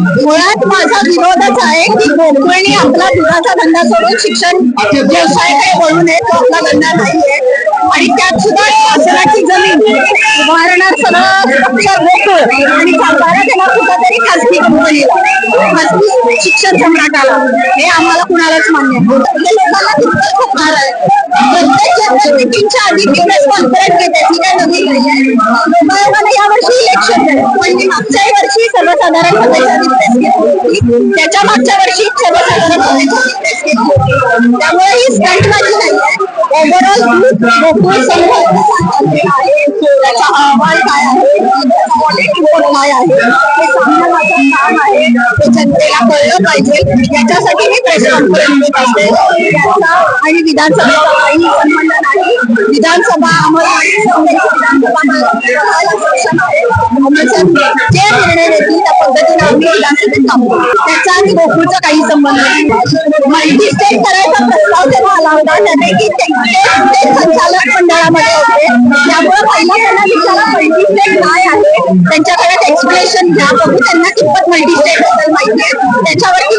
मुळात माझा विरोधच आहे की गोकुळनी आपला दुधाचा धंदा सोडून शिक्षण व्यवसाय काही वळू नये तो आपला धंदा नाहीये आणि त्यात सुद्धा शासनाची जमीन उभारणार गोकुळ आणि सांभाळा त्याला कुठंतरी खासगी कंपनीला खासगी शिक्षण सम्राटाला हे आम्हाला कुणालाच मान्य नाही. लोकांना तितकं खूप भार आहे प्रत्येक जनरल मीटिंगच्या आधी बिझनेस कॉन्फरन्स घेते ती काय नवीन नाहीये लोकांना यावर्षी इलेक्शन म्हणजे पण मागच्याही वर्षी त्याच्या मागच्या वर्षी त्यामुळे ही स्टंटबाजी नाही ओव्हरऑल गोकुळ संघ त्याचा अहवाल काय आहे? काय आहे? हे काम आहे. जनतेला कळलं पाहिजे. याच्यासाठी मी प्रेस कॉन्फरन्स घेत असते आणि विधानसभेचा काही संबंध नाही. विधानसभा आम्हाला विधानसभा जे निर्णय देतील त्या पद्धतीने आम्ही विधानसभेत काम करू त्याचा आणि गोकुळचा काही संबंध नाही. मल्टी स्टेट करायचा प्रस्ताव जेव्हा आला होता. त्याने की ते- संचालक मंडळामध्ये होते. त्यामुळे पहिला त्यांना विचारा मल्टी स्टेट काय आहे? त्यांच्याकडे एक्सप्लेनेशन घ्या बघू त्यांना कितपत मल्टी स्टेटबद्दल माहिती आहे. त्याच्यावर